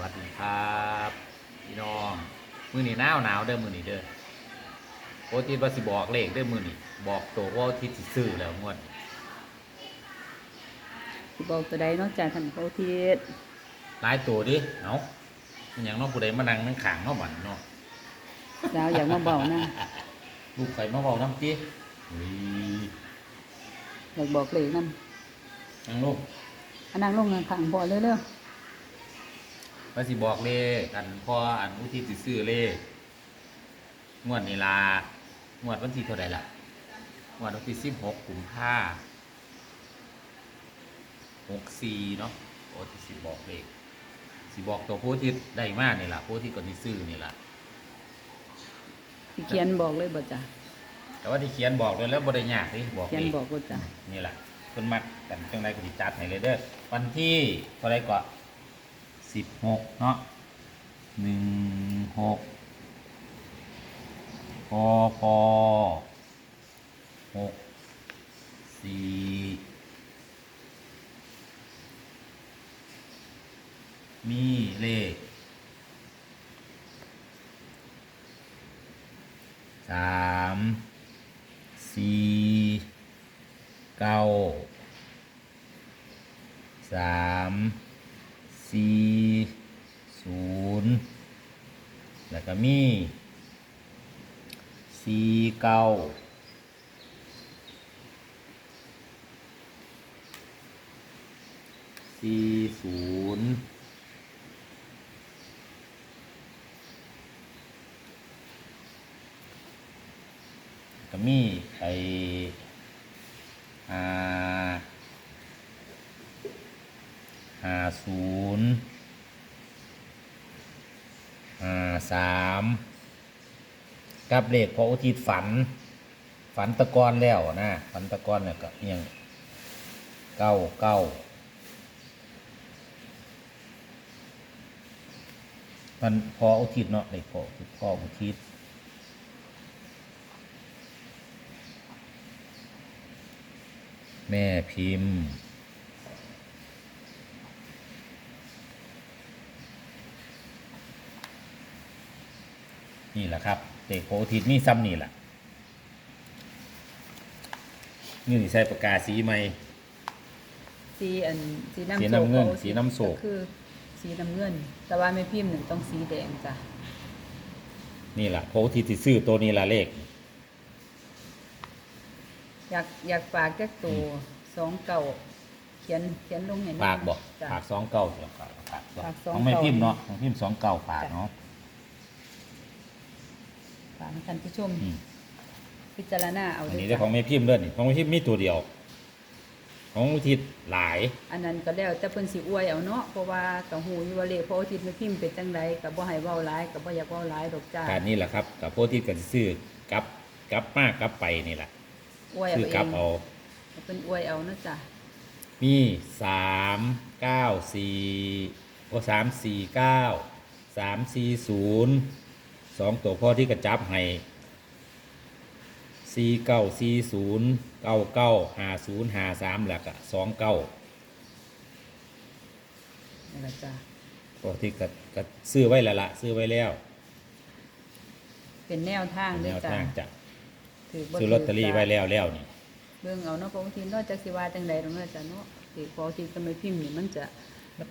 วัสดีครับพี่น้องมือนี่หนาวหนาวเด้อมือนี่เด้อโอทิศว่าสิบอกเลขเด้อมือนี่บอกตัวว่าทิศสิซื้อแล้วงวดนี้สิบอกตัวใดเนอกจากท่านพระอุทิศหลายตัวดิเนาะมันหยังเน้องผู้ใดมานั่งนั่งขางเนาะบันเนาะสาวอยากมาเบานะลูกไข่มาเบาน้ำจีเฮ้ยอยากบอกเลยนยังลูกำอันนั่งลงข้างๆพอเร็ว ว่าสิบอกเลขกันพออันอุทิศสิซื้อเลขงวดนี้ลางวดวันที่เท่าไหร่ล่ะงวดวันที่สิบหกกุมภาหกสี่เนาะโอ้ที่สิบอกเลขสิบอกตัวผู้ที่ได้มากนี่ล่ะผู้ที่ก่อนที่ซื้อนี่ล่ะๆสิเขียนบอกเลยบ่จ้ะแต่ว่าที่เขียนบอกเลยแล้วบริยากนี่บอกเขียนเลขบอกบ่จ้ะนี่แหละเพิ่นมักกันจังไรก็สิจัดให้เลยเด้อวันที่เท่าไรก็ สิบหกเนาะหนึ่งหกพอพอหกสี่มีเลขสามสี่เก้าสาม สี่ศูนย์แล้วก็มีสี่เก้าสี่ศูนย์ก็มีไอห้าห้าศูนย์ห้า สามกับเลขพออุทิศฝัน ฝันตะกอนแล้วนะฝันตะกอนเนี่ยก็ยังเก้าเก้ามันพออุทิศเนาะเลขพอพออุทิศแม่พิมพ์ นี่แหละครับเด็กโพธิ์อาทิตนี่ซ้ำนี่แหละนี่ใส่ปากกาสีไหมสีอันสีน้ำสีน้ำเงินโศกสีน้ำโศกคือ สีน้ำเงิน แต่ว่าไม่พิมพ์หนึ่งต้องสีแดงจ้ะนี่แหละโพธิ์อาทิตที่ซื้อตัวนี้ละเลข อยากอยากฝากแจ็คตัวสองเก่าเขียนเขียนลงเห็นปากบอกจ้ะปากสองเก้าเดี๋ยวปากปากปากสองของแม่เก้าพิมพ์เนาะของพิมพ์สองเก้าปากเนาะฝากให้ท่านผู้ชม อืม พิจารณาเอาอันด้วยนี้จ้ะได้ของแม่พิมพ์เด้อนี่ของแม่พิมพ์มีตัวเดียว ของอุทิศหลาย อันนั้นก็แล้วแต่เพิ่นสิอวยเอาเนาะเพราะว่าก็ฮู้อยู่ว่าเลขพระอาทิตย์ไม่พิมพ์เป็นจังไดก็บ่ให้เว้าหลายก็บ่อยากเว้าหลายดอกจ้าการนี้แหละครับกับโพธิ์อาทิตกันซื้อกลับกลับมากกลับไปนี่แหละอวยเอาซื้อเอกลับงเอา ให้เพิ่นอวยเอาเนาะจ้ะมีสามเก้าสี่โอสามสี่เก้าสามสี่ศูนย์ สองตัวพ่อที่กระจับให้สี่เก้าสี่ศูนย์เก้าเก้าห้าศูนย์ห้าสามหลักอะสองเก้านั่นล่ะจ้ะพ่อที่กระกระซื้อไว้แล้วละซื้อไว้แล้วเป็นแนวทางแนเด้อวจ้ะทางจะถือบ่ซื้อลอตเตอรี่ไว้แล้วแล้วนี่ เบิ่งเอาเนาะพระอาทิตย์เนาะจักสิว่าจังไดดอกเนาะจ้ะเนาะเลขพระอาทิตย์ก็ไม่พิมพ์นี่มันจะ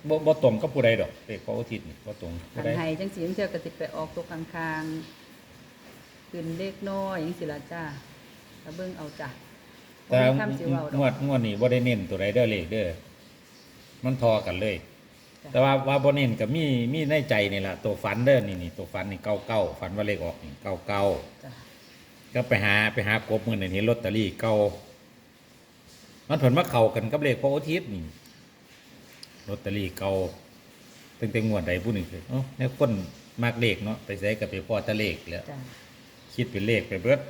บ่บ่ตรงกับผู้ใดดอกเด็กพระอาทิตย์นี่บ่ตรงผู้อันใดให้จังซี่มันเทื่อก็สิไปออกตัวข้างๆขึ้นเลขน้อยจังซี่ล่ะจ้ะก็เบิ่งเอาจ้ะแต่บ่มีคำสิเว้าดอกงวดงวดนี้บ่ได้เน้นตัวใดเด้อเลขเด้อมันทอกันเลย จ้ะ แต่ว่าว่าบ่เน้นก็มีมีในใจนี่ล่ะตัวฝันเด้อนี่นี่ตัวฝันนี่เก้าเก้าฝันว่าเลขออกนี่เก้าเก้าจ้ะก็ไปหาไปหากบมือนี่เห็นลอตเตอรี่เก้ามันผลมาเข้ากันกับเลขพระอาทิตย์นี่ ลอตเตอรี่เก้าตั้งแต่งวดใดผู้หนึ่งคือเอ้าแนี่คนมากเลขเนาะไปใส่กับไปพอแตะเลขแล้ว จ้ะคิดเป็นเลขไปเบิด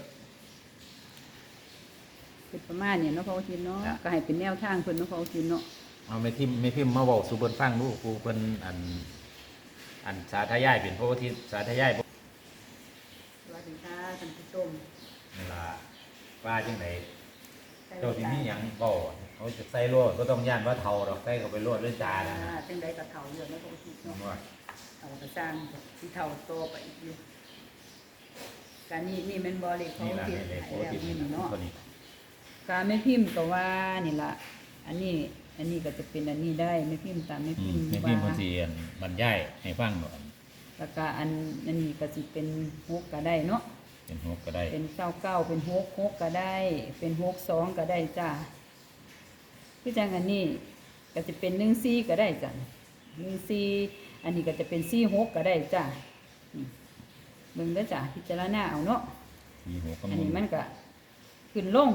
เป็นประมาณนี้เนาะพระอาทิตย์เนาะจ้ะ ก็ให้เป็นแนวทางเพิ่นเนาะพระอาทิตย์เนาะเอาไม่พิมพ์ไม่พิมพ์มาบอกสู่เพิ่นฟังดูครูเพิ่นอัน อันสาธยายเป็นพระอาทิตย์สาธยายบ่สวัสดีค่ะท่านผู้ชมเวลาว่าจังไดเจ้าที่มีหยังบ่ เขาจะใส่รวดบ่ต้องย่านว่าเฒ่าดอกใส่เข้าไปรวดเลยจานะอ่าจังไดก็เฒ่าอยู่เนาะพระอาทิตย์เนาะว่าเอากระสร้างที่เท่าโตไปอีกอยู่การนี้นี่แมันบริเขานี่ล่ะเฮ็ดเลขให้โอ้แล้วทิศนี่นี่เนาะตัวนี้การไม่พิมพ์ก็ว่านี่ล่ะอันนี้อันนี้ก็จะเป็นอันนี้ได้ไม่พิมพ์ตามไม่อืพิมมพ์ไม่ว่าพิมพ์คนสิอันบรรยายให้ฟังหน่อยแล้วก็อันอันนี้ก็สิเป็นหกก็ได้เนาะเป็นหกก็ได้เป็นเก้าเก้าเป็นหกหกก็ได้ เป็นหกสองก็ได้จ้า คือจังอันนี้ก็จะเป็นหนึ่งสี่ก็ได้จ้ะหนึ่งสี่อันนี้ก็จะเป็นสี่หกก็ได้จ้าเบิ่งเด้อจ้าพิจารณาเอาเนาะมีหกอันกำนี้มืมัอนก็ขึ้นลง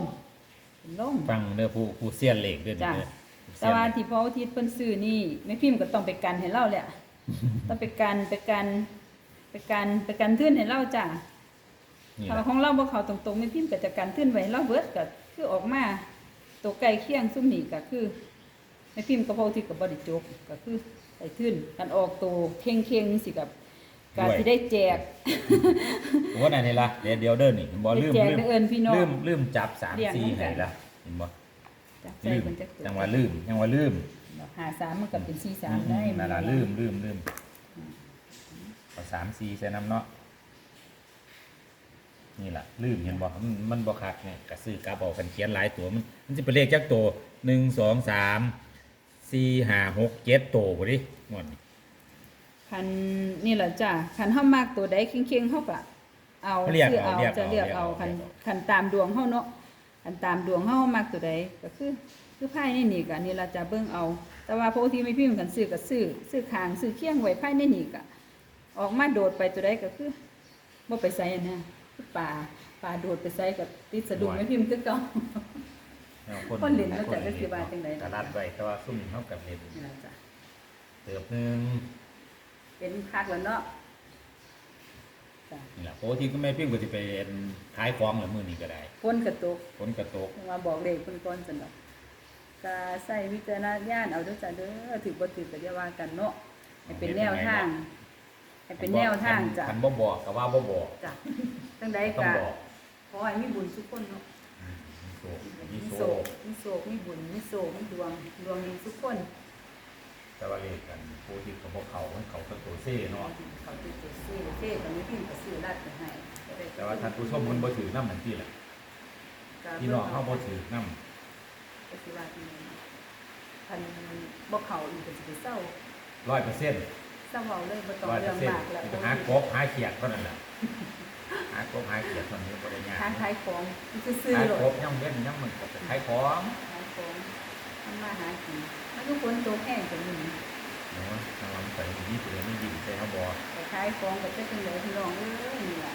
ขึ้นลง ฟังเด้อผู้ผู้เสียนเลขเด้อนี่จ้ะ เด้อผู้แต่เซียนว่าเลขที่พ่ออุทิศเพิ่นซื้อนี่แม่พิมพ์ก็ต้องไปกันให้เล่าแหละ ต้องไปกันไปกันไปกันไปกันทื่นให้เล่าจ้านี่ถ้าล่ะของเราบ่เข้าตรงๆแม่พิมพ์ก็จะกันทื่นไว้ให้เราเบิดก็คือออกมา ตัวใกล้เคียงซุ่มนี่ก็คือแม่พิมพ์กับพ่ออุทิศก็บ่ได้จบก็คือไปทื่นกันออกตัวเข่งๆสิกับก็สิได้แจกโอ้นั่นนี่ล่ะเดี๋ยวเดี๋ยวเด้อนี่เห็นบ่ลืมแจกลืมเด้อเอิ้นพี่น้องลืมลืมจับ3เรียง4นำกัให้นละเห็นบ่จับใจลืมเพิ่นจักตัวจังว่าลืมจังว่าลืมหาสามมันก็เป็นสี่สามได้นั่นล่ะลืมลืมลืมเอาสามสี่ใส่น้ำเนาะ นี่ล่ะลืมเห็นบ่มันมันบ่คักเนี่ยก็ซื้อกลับเอากันเขียนหลายตัวมันมันสิเป็นเลขจักตัวหนึ่งสองสามสี่ห้าหกเจ็ดตัวบ่ดิงวดนี้คันนี่แหละจ้ะคันเฮามากตัวใดเข่งๆเฮาก็เอาเรียกซื้อเอาเอาเรียกจะเอาเลือกเรียกเอาเอาคันเรียกเอาคันตามดวงเฮาเนาะคันตามดวงเฮามากตัวใดก็คือคือภายในนี่ก็นี่ล่ะจะเบิ่งเอา แต่ว่าพวกที่ไม่พิมพ์กันซื้อก็ซื้อซื้อคางซื้อเคียงไว้ภายในนี่ก็ออกมาโดดไปตัวใดก็คือบ่ไปไสอันนะคือ ป่าป่าโดดไปไสก็ติดสะดุ้งไม่พิมพ์คือเก่าเอาคนเล่นแล้วจะได้สิว่าจังใดกระดัดไว้แต่ว่าซุ่มเฮากับเล่นนี่ล่ะจ้ะเติบหนึงเป็นคักแล้วเนาะจ้ะนี่ล่ะโปรที่ก็ไม่พิมพ์ก็สิไปขายของละมื้อนี้ก็ได้ฝนกระตกฝนกระตกมาบอกเลขเพิ่นก่อนซั่นดอกก็ใส่วิจารณญาณเอาเด้อจ้ะเด้อถือบ่ถือก็อย่าว่ากันเนาะให้เป็นแนวทางให้เป็นแนวทางจ้ะคันบ่บอกก็ว่าบ่บอก จ้ะ จังใดต้องก็บอกขอให้มีบุญทุกคนเนาะอืมมีมีโชโศคกมีโศกมีบุญมีโศกมีดวงดวงดีทุกคนแต่ว่าเลขกันโปรที่กับพวกเขามันเขาก็ตัวเซ่เนาะเขาติดตัวซื้อเท่ก็มีพิมพ์ก็ซื้อรัดไปให้ก็ได้แต่ว่าท่านผู้ชมมันบ่ถือน้ำเหมือนที่แหละก็พี่น้องเฮาบ่ถือน้ก็สิว่าที่นี่คันบ่เข้าอีกก็สิไปเศร้าำร้อยเปอร์เซ็นต์เศร้าเว้าเลยบ่ต้องร้อยเปอเรื่อร์งเซ็นต์มากแล้วหากบหาเขียดเท่านั้นแหละหากบหาเขียดเท่านี้บ่ได้ยากทางขายของซื้อหาๆโลกดบยังเว้นยังมันก็ขายของขายของทำมาหากินมันทุกคนโตแห้งกันนี่เนาะถ้าเราใส่ยี่สิบไม่ยิงใส่เฮาบ่แต่ขายของก็จะเป็นเหลือพี่น้องเอ้ยนี่ล่ะ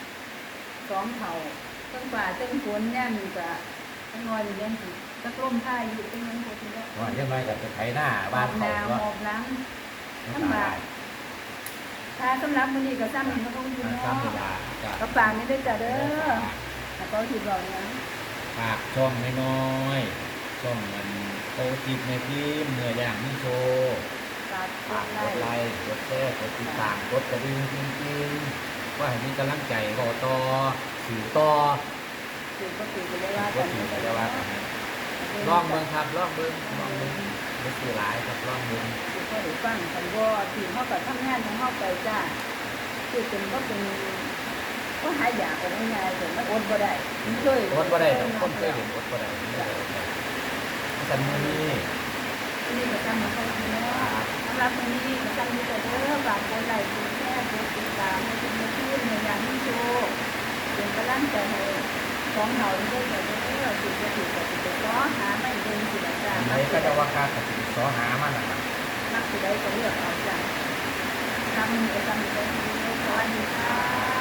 ซ้อมเผาตั้งป่าตั้งฝนเนี่ยมีก็ตั้งนอนอยู่เนี่ยสิตะกล้มท่าอยู่ตั้งนั้นพอทีแล้วว่ายังไงก็จะไถหน้าบ้านเขาหก็มอบน้มันตายำถ้าสำหรับมื้อนี้ก็ซ้ำนี่ก็ต้องอยู่มันเนาะตามเวลาก็ก็ฝากนี่ด้วยจ้ะเด้อแล้วก็คิดบอกนะฝากช่องน้อยๆช่องมันโตจิตในพิมพ์เนื้อย่างนี่โชว์ฝากกฝากดกไลดไลค์ค์กดแชร์กดติดตามกดกระดิ่งจริงๆว่าให้มีกำลังใจรอต่อสื่อต่อคือก็คือจะได้ว่าก็กันสื่อก็จะว่ากันให้ลองเบิ่งครับลองเบิ่งลองเบิ่ง ไม่สื่อหลายครับลองเบิ่งคือก็ได้ฟังคันว่าทีมเฮาก็ทำงานของเฮาไปจ้าคือเป็นก็เป็นก็หาอยากกันง่ายๆแต่มันอดบ่ได้มันเคยอดบ่ได้ต้องคนเคยเห็นอดบ่ได้ไม่ได้อดได้กันมื้อนี้นี่ก็ทำมาเขาทีเนาะสำหรับมื้อนี้ก็ทำนี้ก็เด้อฝากกดไลค์กดแชร์กดติดตามให้เป็นมือที่ในอย่างนี้โชว์เป็นกำลังใจให้ ของเฮาด้วยจ้ะเด้อสิจะถูกก็สิไปขอหาไม่เบิ่งสิล่ะจ้าอันไหนก็จะว่าการตัดสินสอหามันนะครับมักสิได้ก็เลือกเอาจ้ะทำก็ทำได้สวัสดีค่ะ